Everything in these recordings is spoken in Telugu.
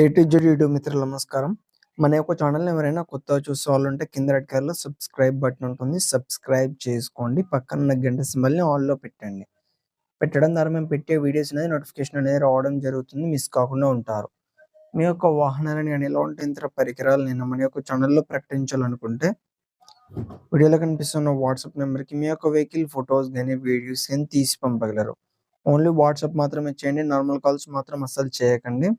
ఎయిటీ టు యూట్యూబ్ మిత్రులు నమస్కారం. మన యొక్క ఛానల్ ఎవరైనా కొత్తగా చూసే వాళ్ళు ఉంటే కింద రెడ్ కలర్లో సబ్స్క్రైబ్ బటన్ ఉంటుంది. సబ్స్క్రైబ్ చేసుకోండి. పక్కన ఉన్న గంట సింబల్ని ఆల్లో లో పెట్టండి. పెట్టడం ద్వారా మేము పెట్టే వీడియోస్ అనేది నోటిఫికేషన్ అనేది రావడం జరుగుతుంది. మిస్ కాకుండా ఉంటారు. మీ యొక్క వాహనాలని కానీ ఎలాంటి యంత్ర పరికరాలు నేను మన యొక్క ఛానల్లో ప్రకటించాలనుకుంటే వీడియోలో కనిపిస్తున్న వాట్సాప్ నెంబర్కి మీ యొక్క వెహికల్ ఫొటోస్ కానీ వీడియోస్ కానీ తీసి పంపగలరు. ఓన్లీ వాట్సాప్ మాత్రమే చేయండి. నార్మల్ కాల్స్ మాత్రం అస్సలు చేయకండి.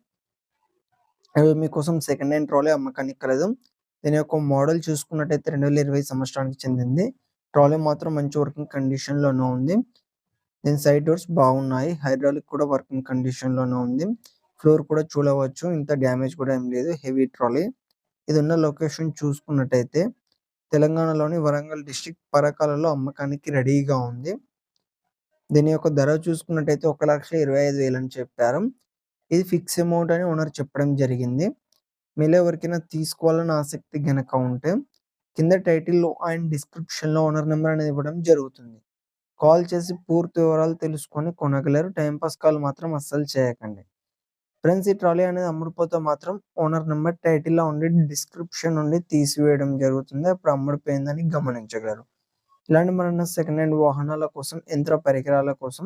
అవి మీకోసం సెకండ్ హ్యాండ్ ట్రాలీ అమ్మకానికి కలదు దీని యొక్క మోడల్ చూసుకున్నట్టయితే రెండు వేల ఇరవై సంవత్సరానికి చెందింది. ట్రాలీ మాత్రం మంచి వర్కింగ్ కండిషన్లోనే ఉంది. దీని సైడ్ డోర్స్ బాగున్నాయి. హైడ్రాలిక్ కూడా వర్కింగ్ కండిషన్లోనే ఉంది. ఫ్లోర్ కూడా చూడవచ్చు. ఇంత డ్యామేజ్ కూడా ఏం లేదు. హెవీ ట్రాలీ ఇది ఉన్న లొకేషన్ చూసుకున్నట్టయితే తెలంగాణలోని వరంగల్ డిస్టిక్ పరకాలలో అమ్మకానికి రెడీగా ఉంది. దీని యొక్క ధర చూసుకున్నట్టయితే ఒక లక్ష ఇరవై ఐదు వేలు అని చెప్పారు. ఇది ఫిక్స్ అమౌంట్ అని ఓనర్ చెప్పడం జరిగింది. మీలో ఎవరికైనా తీసుకోవాలని ఆసక్తి గనక ఉంటే కింద టైటిల్లో అండ్ డిస్క్రిప్షన్లో ఓనర్ నెంబర్ అనేది ఇవ్వడం జరుగుతుంది. కాల్ చేసి పూర్తి వివరాలు తెలుసుకొని కొనగలరు. టైంపాస్ కాల్ మాత్రం అస్సలు చేయకండి. ఫ్రెండ్స్ ఈ ట్రాలీ అనేది అమ్ముడుపోతే మాత్రం ఓనర్ నెంబర్ టైటిల్లో ఉండి డిస్క్రిప్షన్ నుండి తీసివేయడం జరుగుతుంది. అప్పుడు అమ్ముడిపోయిందని గమనించగలరు. ఇలాంటి మన సెకండ్ హ్యాండ్ వాహనాల కోసం యంత్ర పరికరాల కోసం